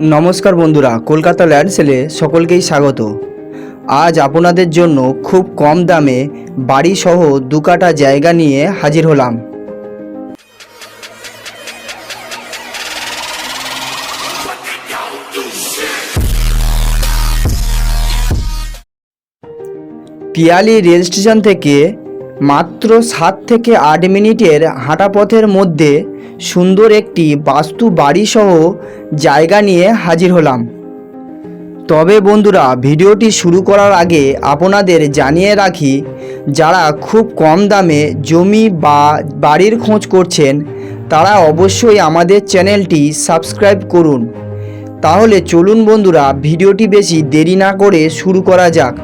নমস্কার বন্ধুরা, কলকাতা ল্যান্ড সেলে সকলকেই স্বাগত। আজ আপনাদের জন্য খুব কম দামে বাড়ি সহ দু কাটা জায়গা নিয়ে হাজির হলাম। পিয়ালি রেল স্টেশন থেকে মাত্র সাত থেকে আট মিনিটের হাঁটা পথের মধ্যে সুন্দর একটি বাস্তু বাড়িসহ জায়গা নিয়ে হাজির হলাম। তবে বন্ধুরা, ভিডিওটি শুরু করার আগে আপনাদের জানিয়ে রাখি, যারা খুব কম দামে জমি বা বাড়ির খোঁজ করছেন, তারা অবশ্যই আমাদের চ্যানেলটি সাবস্ক্রাইব করুন। তাহলে চলুন বন্ধুরা, ভিডিওটি বেশি দেরি না করে শুরু করা যাক।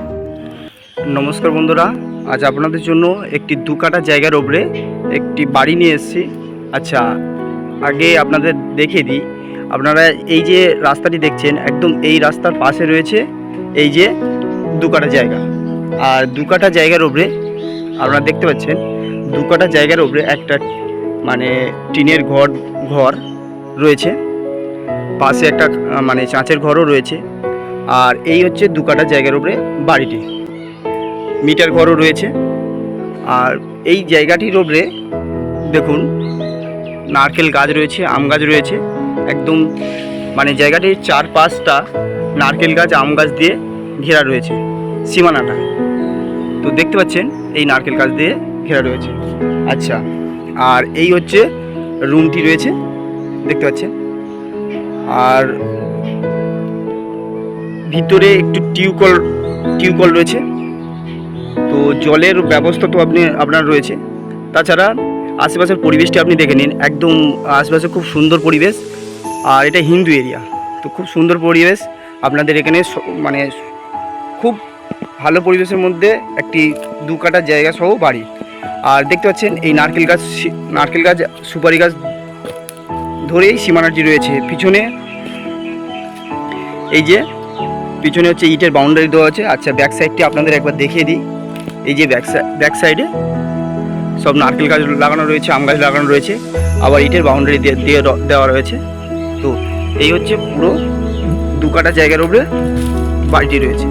নমস্কার বন্ধুরা আজ আপনাদের জন্য একটি দু কাটা জায়গার ওপরে একটি বাড়ি নিয়ে এসেছি। আচ্ছা আগে আপনাদের দেখিয়ে দিই। আপনারা এই যে রাস্তাটি দেখছেন, একদম এই রাস্তার পাশে রয়েছে এই যে দু কাটা জায়গা। আর দু কাটা জায়গার ওপরে আপনারা দেখতে পাচ্ছেন দু কাটা জায়গার ওপরে একটা মানে টিনের ঘর ঘর রয়েছে। পাশে একটা মানে চাঁচের ঘরও রয়েছে। আর এই হচ্ছে দু কাটা জায়গার উপরে বাড়িটি। মিটার ঘরও রয়েছে। আর এই জায়গাটির ওপরে দেখুন, নারকেল গাছ রয়েছে, আম গাছ রয়েছে। একদম মানে জায়গাটির চার পাঁচটা নারকেল গাছ, আম গাছ দিয়ে ঘেরা রয়েছে, সীমানাটা। তো দেখতে পাচ্ছেন, এই নারকেল গাছ দিয়ে ঘেরা রয়েছে। আচ্ছা আর এই হচ্ছে রুমটি রয়েছে, দেখতে পাচ্ছেন। আর ভিতরে একটু টিউকল টিউকল রয়েছে। জলের ব্যবস্থা তো আপনি, আপনার রয়েছে। তাছাড়া আশেপাশের পরিবেশটি আপনি দেখে নিন। একদম আশেপাশে খুব সুন্দর পরিবেশ। আর এটা হিন্দু এরিয়া। তো খুব সুন্দর পরিবেশ। আপনাদের এখানে মানে খুব ভালো পরিবেশের মধ্যে একটি দু কাটা জায়গা সহ বাড়ি। আর দেখতে পাচ্ছেন এই নারকেল গাছ নারকেল গাছ, সুপারি গাছ ধরেই সীমানাটি রয়েছে। পিছনে এই যে, পিছনে হচ্ছে ইটের বাউন্ডারি দেওয়া আছে। আচ্ছা ব্যাক সাইডটি আপনাদের একবার দেখিয়ে দিই। এই যে ব্যাক ব্যাক সাইডে সব নারকেল গাছ লাগানো রয়েছে, আম গাছ লাগানো রয়েছে, আবার ইটের বাউন্ডারি দিয়ে দিয়ে দেওয়া রয়েছে। তো এই হচ্ছে পুরো দু কাটা জায়গার উপরে বাড়িটি রয়েছে।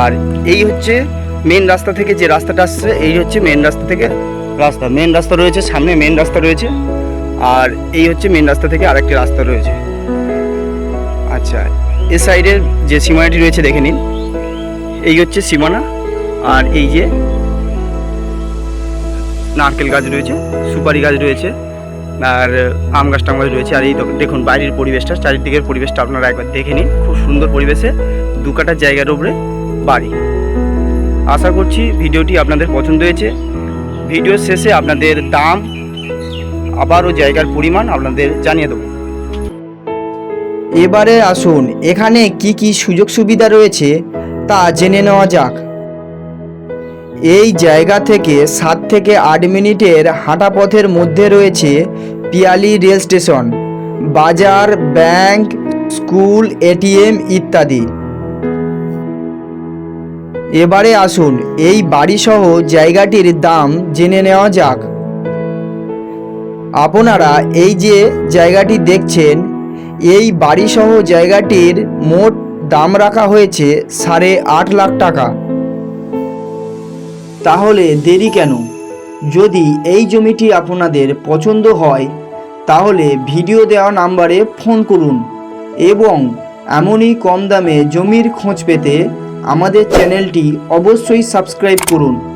আর এই হচ্ছে মেন রাস্তা থেকে যে রাস্তাটা আসছে, এই হচ্ছে মেন রাস্তা থেকে রাস্তা। মেন রাস্তা রয়েছে, সামনে মেন রাস্তা রয়েছে, আর এই হচ্ছে মেন রাস্তা থেকে আরেকটি রাস্তা রয়েছে। আচ্ছা এ সাইডের যে সীমানাটি রয়েছে দেখে নিন। এই হচ্ছে সীমানা, আর এই যে নারকেল গাছ রয়েছে, সুপারি গাছ রয়েছে, আর আম গাছ টাম গাছ রয়েছে। আর এই দেখুন, বাইরের পরিবেশটা, চারিদিকের পরিবেশটা আপনারা একবার দেখে নিন। খুব সুন্দর পরিবেশে দু কাটা জায়গার উপরে বাড়ি। আশা করছি ভিডিওটি আপনাদের পছন্দ হয়েছে। ভিডিওর শেষে আপনাদের দাম, আবারও জায়গার পরিমাণ আপনাদের জানিয়ে দেবো। এবারে আসুন, এখানে কি কি সুযোগ সুবিধা রয়েছে তা জেনে নেওয়া যাক। এই জায়গা থেকে সাত থেকে আট মিনিটের হাঁটা পথের মধ্যে রয়েছে পিয়ালি রেল স্টেশন, বাজার, ব্যাংক, স্কুল, এটিএম ইত্যাদি। এবারে আসুন, এই বাড়িসহ জায়গাটির দাম জেনে নেওয়া যাক। আপনারা এই যে জায়গাটি দেখছেন এই বাড়িসহ জায়গাটির মোট দাম রাখা হয়েছে সাড়ে আট লাখ টাকা। তাহলে দেরি কেন? যদি এই জমিটি আপনাদের পছন্দ হয়, তাহলে ভিডিও দেওয়া নাম্বারে ফোন করুন এবং এমনই কম দামে জমির খোঁজ পেতে আমাদের চ্যানেলটি অবশ্যই সাবস্ক্রাইব করুন।